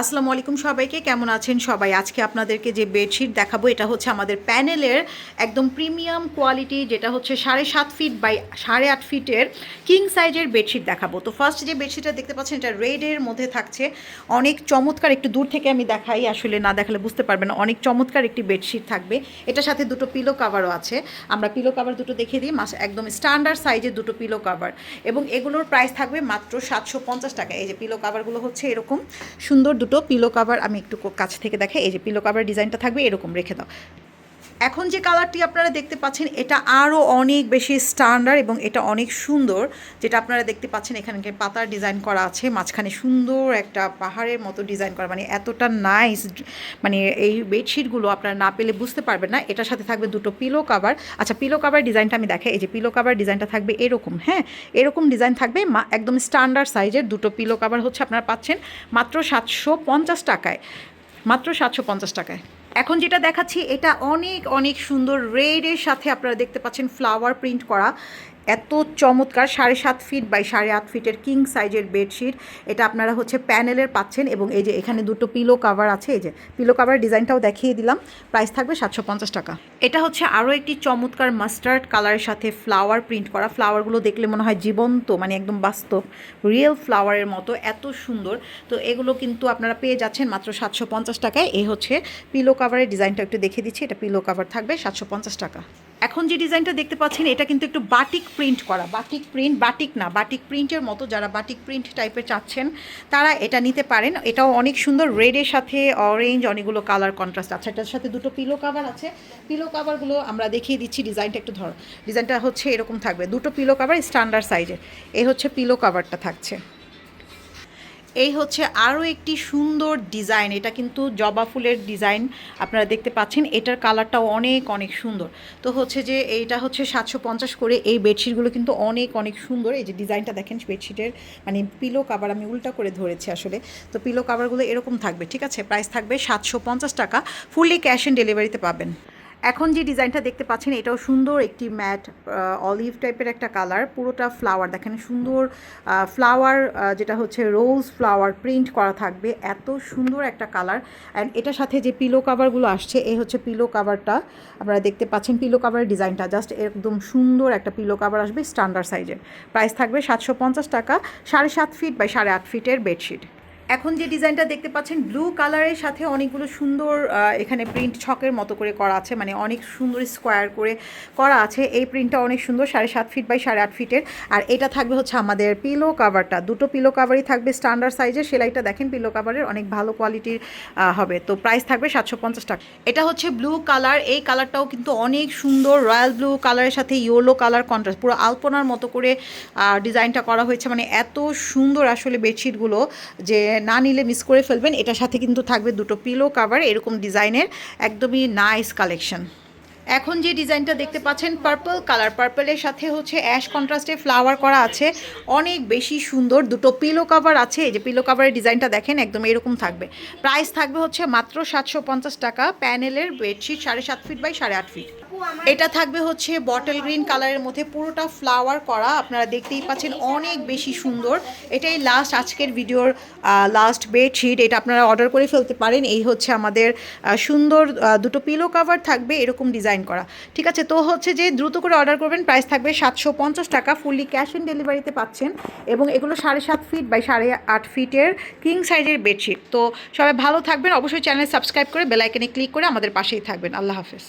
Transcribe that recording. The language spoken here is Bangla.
আসসালামু আলাইকুম সবাইকে, কেমন আছেন সবাই? আজকে আপনাদেরকে যে বেডশিট দেখাবো, এটা হচ্ছে আমাদের প্যানেলের একদম প্রিমিয়াম কোয়ালিটি, যেটা হচ্ছে সাড়ে সাত ফিট বাই সাড়ে আট ফিটের কিং সাইজের বেডশিট দেখাবো। তো ফার্স্ট যে বেডশিটটা দেখতে পাচ্ছেন, এটা রেডের মধ্যে থাকছে। অনেক চমৎকার, একটু দূর থেকে আমি দেখাই, আসলে না দেখালে বুঝতে পারবেন অনেক চমৎকার একটি বেডশিট থাকবে। এটার সাথে দুটো পিলো কাভারও আছে। আমরা পিলো কাভার দুটো দেখিয়ে দিই, মাস একদম স্ট্যান্ডার্ড সাইজের দুটো পিলো কাভার এবং এগুলোর প্রাইস থাকবে মাত্র সাতশো পঞ্চাশ টাকা। এই যে পিলো কাভারগুলো হচ্ছে এরকম সুন্দর দুটো পিলো কাভার আমি একটু কাছ থেকে দেখে, এই যে পিলো কাভার ডিজাইনটা থাকবে এরকম রেখে দাও। এখন যে কালারটি আপনারা দেখতে পাচ্ছেন, এটা আরও অনেক বেশি স্ট্যান্ডার্ড এবং এটা অনেক সুন্দর। যেটা আপনারা দেখতে পাচ্ছেন এখানে পাতার ডিজাইন করা আছে, মাঝখানে সুন্দর একটা পাহাড়ের মতো ডিজাইন করা মানে এতটা নাইস মানে এই বেডশিটগুলো আপনারা না পেলে বুঝতে পারবেন না। এটার সাথে থাকবে দুটো পিলো কাভার আচ্ছা পিলো কাভার ডিজাইনটা আমি দেখাই, এই যে পিলো কাভার ডিজাইনটা থাকবে এরকম হ্যাঁ? এরকম ডিজাইন থাকবে একদম স্ট্যান্ডার্ড সাইজের দুটো পিলো কাভার হচ্ছে, আপনারা পাচ্ছেন মাত্র সাতশো পঞ্চাশ টাকায়। মাত্র সাতশো পঞ্চাশ টাকায়। এখন যেটা দেখাচ্ছি, এটা অনেক অনেক সুন্দর রেড এর সাথে আপনারা দেখতে পাচ্ছেন ফ্লাওয়ার প্রিন্ট করা। এত চমৎকার, সাড়ে সাত ফিট বাই সাড়ে আট ফিটের কিং সাইজের বেডশিট এটা আপনারা হচ্ছে প্যানেলের পাচ্ছেন এবং এই যে এখানে দুটো পিলো কাভার আছে, এই যে পিলো কাভার ডিজাইনটাও দেখিয়ে দিলাম। প্রাইস থাকবে সাতশো পঞ্চাশ টাকা। এটা হচ্ছে আরও একটি চমৎকার মাস্টার্ড কালারের সাথে ফ্লাওয়ার প্রিন্ট করা। ফ্লাওয়ারগুলো দেখলে মনে হয় জীবন্ত মানে একদম বাস্তব রিয়েল ফ্লাওয়ারের মতো, এত সুন্দর। তো এগুলো কিন্তু আপনারা পেয়ে যাচ্ছেন মাত্র সাতশো পঞ্চাশ টাকায়। এই হচ্ছে পিলো কাভারের ডিজাইনটা একটু দেখিয়ে দিচ্ছি। এটা পিলো কাভার থাকবে সাতশো পঞ্চাশ টাকা। এখন যে ডিজাইনটা দেখতে পাচ্ছেন, এটা কিন্তু একটু বাটিক প্রিন্ট করা। বাটিক প্রিন্ট, বাটিক না, বাটিক প্রিন্টের মতো যারা বাটিক প্রিন্ট টাইপের চাচ্ছেন, তারা এটা নিতে পারেন। এটাও অনেক সুন্দর রেডের সাথে অরেঞ্জ অনেকগুলো কালার কন্ট্রাস্ট আছে। এটার সাথে দুটো পিলো কাভার আছে। পিলো কাভারগুলো আমরা দেখিয়ে দিচ্ছি, ডিজাইনটা একটু ধরো। ডিজাইনটা হচ্ছে এরকম থাকবে। দুটো পিলো কাভার স্ট্যান্ডার্ড সাইজের এই হচ্ছে পিলো কাভারটা থাকছে। এই হচ্ছে আরও একটি সুন্দর ডিজাইন। এটা কিন্তু জবা ফুলের ডিজাইন আপনারা দেখতে পাচ্ছেন। এটার কালারটাও অনেক অনেক সুন্দর। তো হচ্ছে যে এইটা হচ্ছে সাতশো পঞ্চাশ করে এই বেডশিটগুলো কিন্তু অনেক অনেক সুন্দর। এই যে ডিজাইনটা দেখেন, বেডশিটের মানে পিলো কাভার আমি উল্টা করে ধরেছি আসলে। তো পিলো কাভারগুলো এরকম থাকবে, ঠিক আছে? প্রাইস থাকবে সাতশো পঞ্চাশ টাকা। ফুললি ক্যাশ অন ডেলিভারিতে পাবেন। এখন যে ডিজাইনটা দেখতে পাচ্ছেন, এটাও সুন্দর একটি ম্যাট অলিভ টাইপের একটা কালার, পুরোটা ফ্লাওয়ার। দেখেন সুন্দর ফ্লাওয়ার যেটা হচ্ছে রোজ ফ্লাওয়ার প্রিন্ট করা থাকবে। এত সুন্দর একটা কালার। অ্যান্ড এটার সাথে যে পিলো কাভারগুলো আসছে এই হচ্ছে পিলো কাভারটা। আপনারা দেখতে পাচ্ছেন পিলো কাভারের ডিজাইনটা। জাস্ট একদম সুন্দর একটা পিলো কাভার আসবে স্ট্যান্ডার্ড সাইজের। প্রাইস থাকবে সাতশো পঞ্চাশ টাকা, সাড়ে সাত ফিট বাই সাড়ে আট ফিটের বেডশিট। এখন যে ডিজাইনটা দেখতে পাচ্ছেন ব্লু কালারের সাথে অনেকগুলো সুন্দর এখানে প্রিন্ট ছকের মতো করে করা আছে মানে অনেক সুন্দর স্কোয়ার করে করা আছে। এই প্রিন্টটা অনেক সুন্দর, সাড়ে সাত ফিট বাই সাড়ে আট ফিটের আর এটা থাকবে হচ্ছে আমাদের পিলো কাভারটা দুটো পিলো কাভারই থাকবে স্ট্যান্ডার্ড সাইজের সেলাইটা দেখেন পিলো কাভারের অনেক ভালো কোয়ালিটির হবে। তো প্রাইস থাকবে সাতশো পঞ্চাশ টাকা। এটা হচ্ছে ব্লু কালার এই কালারটাও কিন্তু অনেক সুন্দর রয়্যাল ব্লু কালারের সাথে ইয়েলো কালার কন্ট্রাস্ট পুরো আলপনার মতো করে ডিজাইনটা করা হয়েছে। মানে এত সুন্দর আসলে বেডশিটগুলো যে না নিলে মিস করে ফেলবেন। এটার সাথে কিন্তু থাকবে দুটো পিলো কাভার এরকম ডিজাইনের একদমই নাইস কালেকশন এখন যে ডিজাইনটা দেখতে পাচ্ছেন পার্পল কালার পার্পলের সাথে হচ্ছে অ্যাশ কন্ট্রাস্টে ফ্লাওয়ার করা আছে। অনেক বেশি সুন্দর দুটো পিলো কাভার আছে। এই যে পিলো কাভারের ডিজাইনটা দেখেন, একদম এরকম থাকবে। প্রাইস থাকবে হচ্ছে মাত্র সাতশো পঞ্চাশ টাকা। প্যানেলের বেডশিট সাড়ে সাত ফিট বাই সাড়ে আট ফিট এটা থাকবে হচ্ছে বটল গ্রিন কালারের মধ্যে। পুরোটা ফ্লাওয়ার করা, আপনারা দেখতেই পাচ্ছেন অনেক বেশি সুন্দর। এটাই লাস্ট আজকের ভিডিওর লাস্ট বেডশিট এটা আপনারা অর্ডার করে ফেলতে পারেন। এই হচ্ছে আমাদের সুন্দর দুটো পিলো কাভার থাকবে এরকম ডিজাইন করা। ঠিক আছে, তো হচ্ছে যে দ্রুত করে অর্ডার করবেন। প্রাইস থাকবে সাতশো পঞ্চাশ টাকা। ফুললি ক্যাশ অন ডেলিভারিতে পাচ্ছেন। এবং এগুলো সাড়ে সাত ফিট বাই সাড়ে আট ফিটের কিং সাইজের বেডশিট তো সবাই ভালো থাকবেন। অবশ্যই চ্যানেল সাবস্ক্রাইব করে বেলাইকেনে ক্লিক করে আমাদের পাশেই থাকবেন। আল্লাহ হাফেজ।